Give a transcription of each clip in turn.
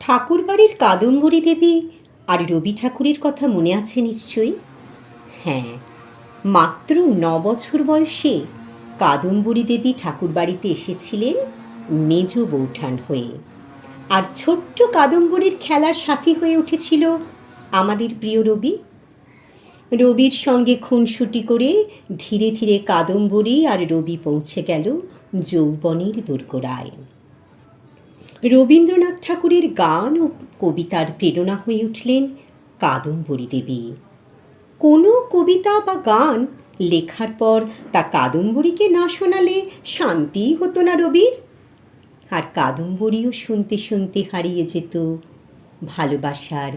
ঠাকুরবাড়ির কাদম্বরী দেবী আর রবি ঠাকুরের কথা মনে আছে নিশ্চয়ই? হ্যাঁ মাত্র ন বছর বয়সে কাদম্বরী দেবী ঠাকুরবাড়িতে এসেছিলেন মেজ বৌঠান হয়ে। আর ছোট্ট কাদম্বরীর খেলার সাথী হয়ে উঠেছিল আমাদের প্রিয় রবি। রবির সঙ্গে খুনসুটি করে ধীরে ধীরে কাদম্বরী আর রবি পৌঁছে গেল যৌবনের দোরগোড়ায় রবীন্দ্রনাথ ঠাকুরের গান ও কবিতার প্রেরণা হয়ে উঠলেন কাদম্বরী দেবী। কোনো কবিতা বা গান লেখার পর তা কাদম্বরীকে না শোনালে শান্তিই হতো না রবির। আর কাদম্বরীও শুনতে শুনতে হারিয়ে যেত ভালোবাসার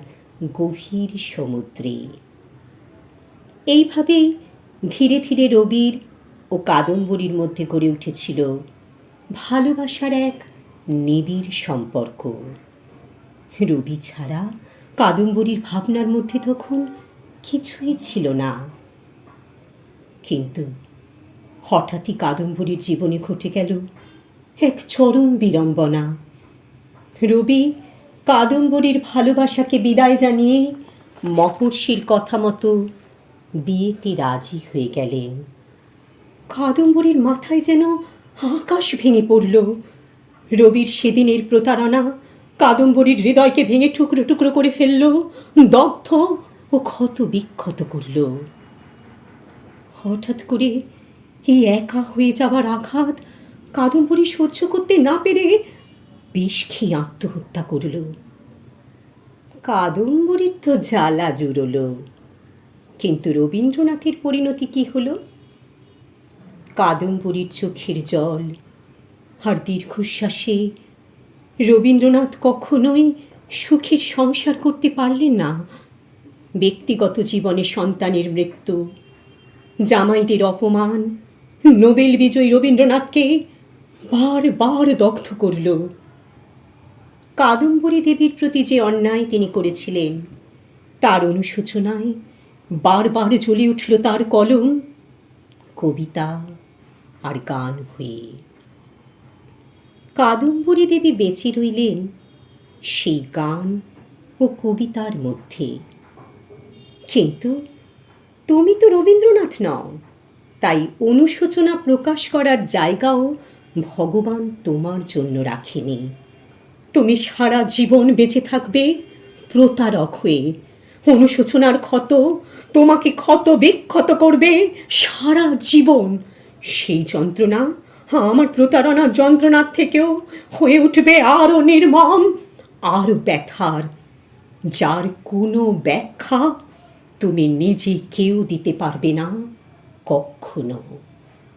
গভীর সমুদ্রে। এইভাবেই ধীরে ধীরে রবির ও কাদম্বরীর মধ্যে গড়ে উঠেছিল ভালোবাসার এক নিবিড় সম্পর্ক। রবি ছাড়া কাদম্বরীর ভাবনার মধ্যে তখন কিছুই ছিল না। কিন্তু হঠাৎই কাদম্বরীর জীবনে ঘটে গেল এক চরম বিড়ম্বনা। রবি কাদম্বরীর ভালোবাসাকে বিদায় জানিয়ে মহর্ষির কথা মতো বিয়েতে রাজি হয়ে গেলেন। কাদম্বরীর মাথায় যেন আকাশ ভেঙে পড়ল। রবির সেদিনের প্রতারণা কাদম্বরীর হৃদয়কে ভেঙে টুকরো টুকরো করে ফেলল, দগ্ধ ও ক্ষত বিক্ষত করল। হঠাৎ করে এই একা হয়ে যাওয়ার আঘাত কাদম্বরী সহ্য করতে না পেরে বিষ খেয়ে আত্মহত্যা করল। কাদম্বরীর তো জ্বালা জুড়ল। কিন্তু রবীন্দ্রনাথের পরিণতি কি হলো? কাদম্বরীর চোখের জল আর দীর্ঘশ্বাসে। রবীন্দ্রনাথ কখনোই সুখের সংসার করতে পারলেন না। ব্যক্তিগত জীবনে সন্তানের মৃত্যু, জামাইদের অপমান, নোবেল বিজয়ী রবীন্দ্রনাথকে বারবার দগ্ধ করল। কাদম্বরী দেবীর প্রতি যে অন্যায় তিনি করেছিলেন, তার অনুশোচনায় বারবার জ্বলে উঠল তার কলম, কবিতা আর গান হয়ে। কাদম্বরী দেবী বেঁচে রইলেন সেই গান ও কবিতার মধ্যে। কিন্তু তুমি তো রবীন্দ্রনাথ নও, তাই অনুশোচনা প্রকাশ করার জায়গাও ভগবান তোমার জন্য রাখেনি। তুমি সারা জীবন বেঁচে থাকবে প্রতারক হয়ে। অনুশোচনার ক্ষত তোমাকে ক্ষত বিক্ষত করবে সারা জীবন। সেই যন্ত্রণা আমার প্রতারণা যন্ত্রণার থেকেও হয়ে উঠবে আরও নির্মম আরও ব্যথার। যার কোনো ব্যাখ্যা তুমি নিজে কেউ দিতে পারবে না কখনো।